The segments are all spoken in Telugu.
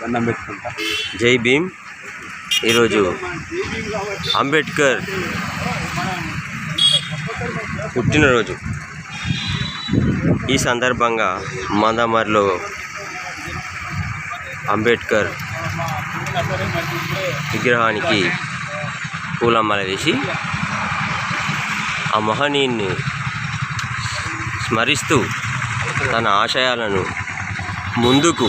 దండం పెట్టుకుంటా. జై భీమ్. ఈరోజు అంబేద్కర్ పుట్టినరోజు. ఈ సందర్భంగా మందమర్లో అంబేద్కర్ విగ్రహానికి పూలమాల వేసి ఆ మహనీయుని స్మరిస్తూ తన ఆశయాలను ముందుకు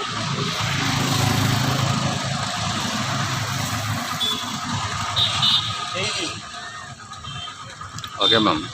మ్యామ్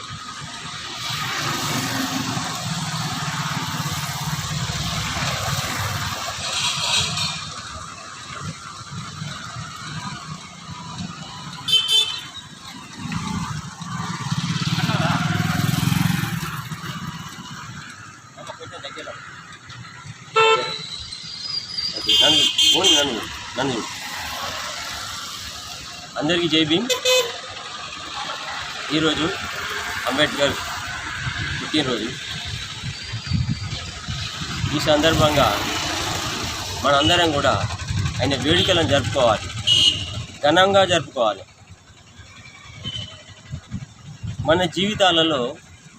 నన్ను ఓన్లీ నన్ను నన్ను అందరికీ జై భీమ్ ఈరోజు అంబేద్కర్ పుట్టినరోజు. ఈ సందర్భంగా మనందరం కూడా ఆయన వేడుకలను జరుపుకోవాలి. ఘనంగా జరుపుకోవాలి. మన జీవితాలలో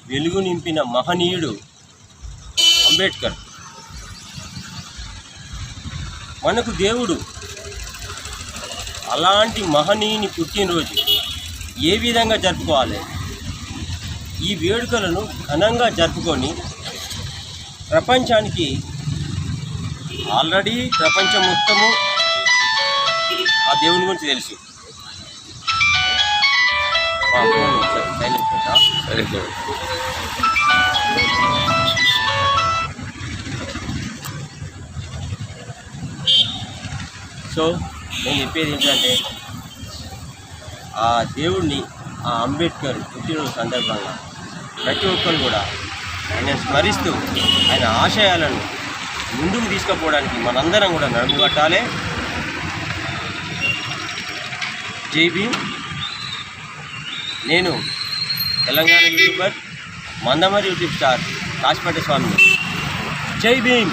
వెలుగు నింపిన మహనీయుడు అంబేద్కర్. మనకు దేవుడు అలాంటి మహనీయుని పుట్టినరోజు. ఏ విధంగా జరుపుకోవాలి? ఈ వేడుకలను ఘనంగా జరుపుకొని ప్రపంచానికి ఆల్రెడీ ప్రపంచం మొత్తము ఆ దేవుని గురించి తెలుసు. సో నేను చెప్పేది ఏంటంటే ఆ దేవుణ్ణి ఆ అంబేద్కర్ పుట్టినరోజు సందర్భంగా ప్రతి ఒక్కరు కూడా ఆయన స్మరిస్తూ ఆయన ఆశయాలను ముందుకు తీసుకుపోవడానికి మనందరం కూడా నడుము కట్టాలి జై భీమ్. నేను Telangana YouTuber Mandamarri YouTube star Kasipet Swamy. జై భీమ్.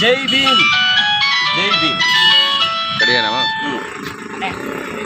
జై భీమ్. జై భీమ్. ఉమ్.